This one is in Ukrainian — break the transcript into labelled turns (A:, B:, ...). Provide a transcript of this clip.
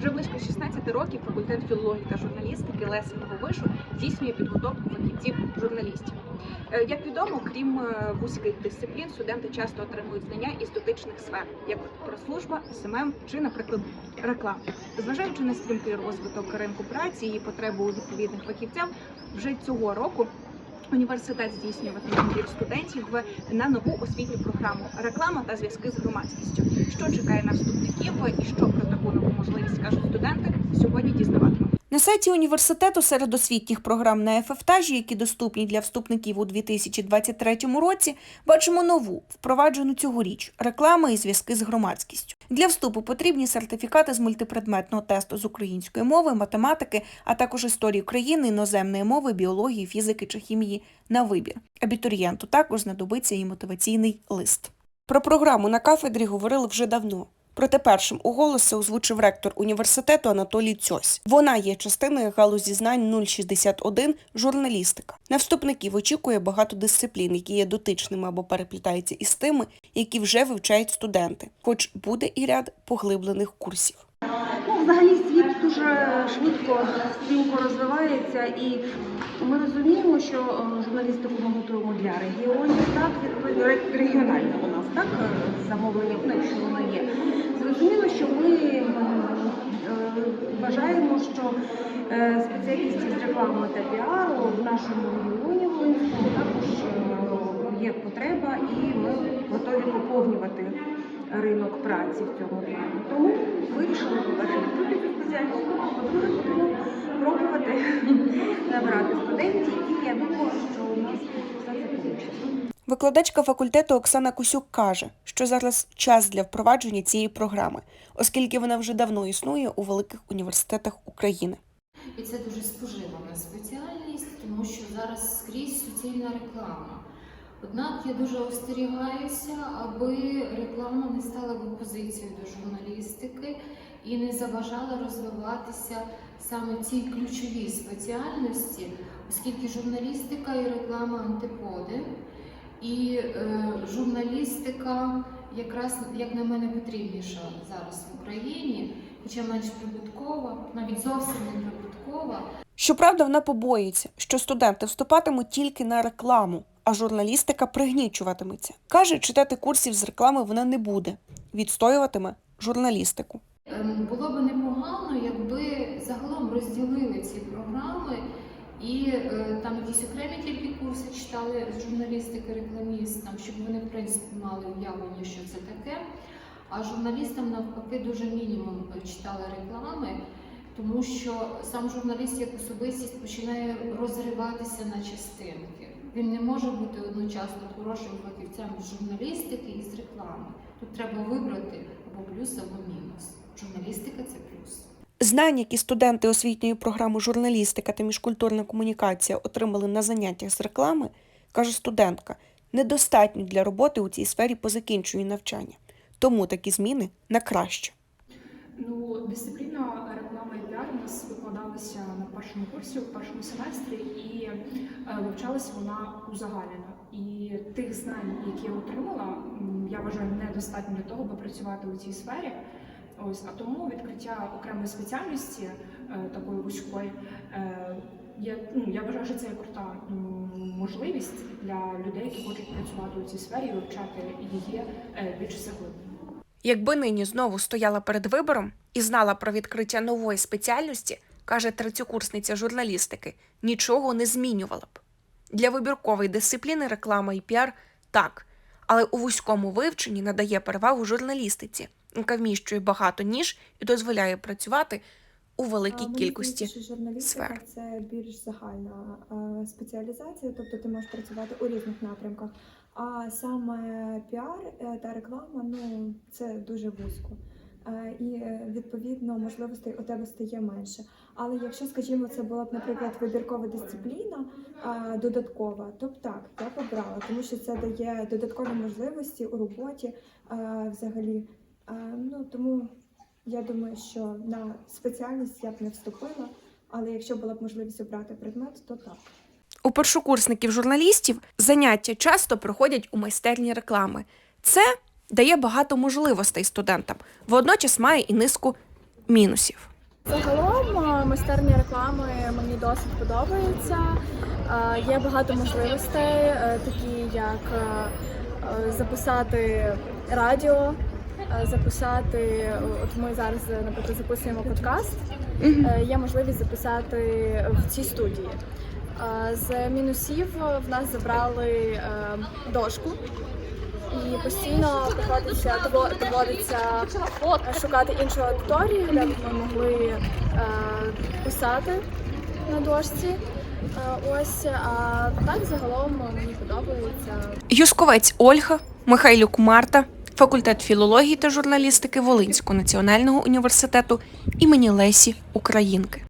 A: Вже близько 16 років факультет філології та журналістики Лесиного вишу здійснює підготовку фахівців журналістів. Е, Як відомо, крім е, вузьких дисциплін, студенти часто отримують знання із дотичних сфер, як от прес-служба, СММ чи, наприклад, реклама. Зважаючи на стрімкий розвиток ринку праці і потребу у відповідних фахівців, вже цього року університет здійснюватиме набір студентів на нову освітню програму реклама та зв'язки з громадськістю. Що чекає на вступників і що про таку нову можливість кажуть студенти, сьогодні дізнаватимемо.
B: На сайті університету серед освітніх програм на ФФТАЖі, які доступні для вступників у 2023 році, бачимо нову, впроваджену цьогоріч реклама і зв'язки з громадськістю. Для вступу потрібні сертифікати з мультипредметного тесту з української мови, математики, а також історії країни, іноземної мови, біології, фізики чи хімії на вибір. Абітурієнту також знадобиться і мотиваційний лист. Про програму на кафедрі говорили вже давно. Проте першим у голоси озвучив ректор університету Анатолій Цьось. Вона є частиною галузі знань 061 журналістика. На вступників очікує багато дисциплін, які є дотичними або переплітаються із тими, які вже вивчають студенти, хоч буде і ряд поглиблених курсів.
C: Ну, взагалі світ дуже швидко, стрімко розвивається, і ми розуміємо, що е, журналістику ми готуємо для регіонів, так ре- регіональне у нас так е, замовлення, ну, якщо воно є. Зрозуміло, що ми е, вважаємо, що е, спеціалістів з реклами та піару в нашому регіоні Волинському також е, є потреба, і ми готові поповнювати ринок праці в цьому плані. Тому вирішили, відкрити цю спеціальність, по-друге, будемо пробувати набирати студентів, і я думаю, що у нас.
B: Викладачка факультету Оксана Кусюк каже, що зараз час для впровадження цієї програми, оскільки вона вже давно існує у великих університетах України.
D: І це дуже споживана спеціальність, тому що зараз скрізь суцільна реклама. Однак я дуже остерігаюся, аби реклама не стала в опозицію до журналістики і не заважала розвиватися саме цій ключовій спеціальності, оскільки журналістика і реклама антиподи. І е, журналістика якраз, як на мене, потрібніша зараз в Україні, хоча менш прибуткова, навіть зовсім не прибуткова.
B: Щоправда, вона побоїться, що студенти вступатимуть тільки на рекламу, а журналістика пригнічуватиметься. Каже, читати курсів з реклами вона не буде, відстоюватиме журналістику.
D: Ем, Було б непогано, якби загалом розділили ці програми і е, там якісь окремі тільки курси читали з журналістики рекламістам, щоб вони в принципі мали уявлення, що це таке. А журналістам навпаки дуже мінімум читали реклами, тому що сам журналіст як особистість починає розриватися на частинки. Він не може бути одночасно хорошим фахівцем з журналістики і з реклами. Тут треба вибрати або плюс, або мінус. Журналістика
B: Знання, які студенти освітньої програми журналістика та міжкультурна комунікація отримали на заняттях з реклами, каже студентка, недостатньо для роботи у цій сфері по закінченню навчання. Тому такі зміни на краще.
E: Ну, дисципліна реклама і піар у нас викладалася на першому курсі, у першому семестрі, і е, вивчалася вона узагальнено. І тих знань, які я отримала, я вважаю недостатньо для того, аби працювати у цій сфері. Ось, а тому відкриття окремої спеціальності, е, такої вузької, е, я, ну, я вважаю, що це є крута можливість для людей, які хочуть працювати у цій сфері і вивчати її е, більш заглиблено.
B: Якби нині знову стояла перед вибором і знала про відкриття нової спеціальності, каже третьокурсниця журналістики, нічого не змінювала б. Для вибіркової дисципліни реклама і піар так, але у вузькому вивченні надає перевагу журналістиці, яка вміщує багато ніж і дозволяє працювати у великій
F: А,
B: кількості.
F: журналістика
B: сфер.
F: це більш загальна спеціалізація, тобто ти можеш працювати у різних напрямках. А саме піар е, та реклама ну це дуже вузько. Е, І відповідно можливостей у тебе стає менше. Але якщо, скажімо, це була б, наприклад, вибіркова дисципліна додаткова, то б так, я б обрала, тому що це дає додаткові можливості у роботі взагалі. Ну тому я думаю, що на спеціальність я б не вступила, але якщо була б можливість обрати предмет, то так.
B: У першокурсників журналістів заняття часто проходять у майстерні реклами. Це дає багато можливостей студентам, водночас має і низку мінусів.
G: Загалом майстерня реклами мені досить подобається. Е, Є багато можливостей, е, такі як е, е, записати радіо, записати. От ми зараз, е, наприклад, записуємо подкаст. Е, Є можливість записати в цій студії. Е, З мінусів в нас забрали е, дошку. І постійно приходиться доводиться е, шукати іншу аудиторію, де б ми могли е, писати на дошці. Е, ось, а так загалом мені подобається.
B: Юсковець Ольга, Михайлюк Марта, факультет філології та журналістики Волинського національного університету імені Лесі Українки.